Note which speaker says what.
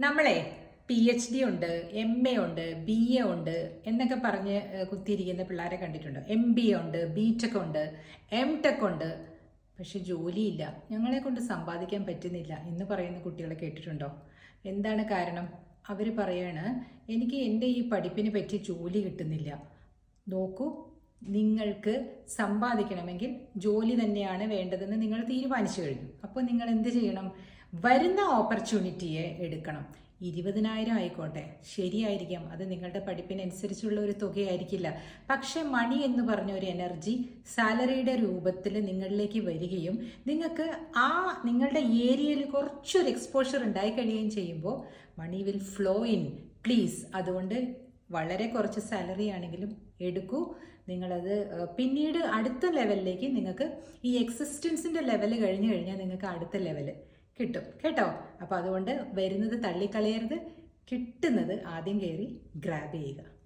Speaker 1: നമ്മളെ P H D ഉണ്ട് M A ഉണ്ട് ബി എ ഉണ്ട് എന്നൊക്കെ പറഞ്ഞ് കുത്തിയിരിക്കുന്ന പിള്ളേരെ കണ്ടിട്ടുണ്ട്? എം ബി എ ഉണ്ട് ബി ടെക് ഉണ്ട് എം ടെക് ഉണ്ട്. പക്ഷെ ജോലിയില്ല. ഞങ്ങളെ കൊണ്ട് സമ്പാദിക്കാൻ പറ്റുന്നില്ല എന്ന് പറയുന്ന കുട്ടികളെ കേട്ടിട്ടുണ്ടോ? എന്താണ് കാരണം? അവർ പറയാണ് എനിക്ക് എന്റെ ഈ പഠിപ്പിന് പറ്റി ജോലി കിട്ടുന്നില്ല. നോക്കൂ നിങ്ങൾക്ക് സമ്പാദിക്കണമെങ്കിൽ ജോലി തന്നെയാണ് വേണ്ടതെന്ന് നിങ്ങൾ തീരുമാനിച്ചു കഴിഞ്ഞു. അപ്പോൾ നിങ്ങൾ എന്ത് ചെയ്യണം? വരുന്ന ഓപ്പർച്യൂണിറ്റിയെ എടുക്കണം. ഇരുപതിനായിരം ആയിക്കോട്ടെ. ശരിയായിരിക്കാം. അത് നിങ്ങളുടെ പഠിപ്പിനനുസരിച്ചുള്ള ഒരു തുകയായിരിക്കില്ല. പക്ഷേ മണി എന്ന് പറഞ്ഞ ഒരു എനർജി സാലറിയുടെ രൂപത്തിൽ നിങ്ങളിലേക്ക് വരികയും നിങ്ങൾക്ക് ആ നിങ്ങളുടെ ഏരിയയിൽ കുറച്ചൊരു എക്സ്പോഷർ ഉണ്ടായി കഴിയുകയും ചെയ്യുമ്പോൾ money will flow in. Please. അതുകൊണ്ട് വളരെ കുറച്ച് സാലറി ആണെങ്കിലും എടുക്കൂ. നിങ്ങളത് പിന്നീട് അടുത്ത ലെവലിലേക്ക് നിങ്ങൾക്ക് ഈ എക്സിസ്റ്റൻസിന്റെ ലെവൽ കഴിഞ്ഞു കഴിഞ്ഞാൽ നിങ്ങൾക്ക് അടുത്ത ലെവൽ കിട്ടും. കേട്ടോ? അപ്പോൾ അതുകൊണ്ട് വരുന്നത് തള്ളിക്കളയരുത്. കിട്ടുന്നത് ആദ്യം കയറി ഗ്രാബ് ചെയ്യുക.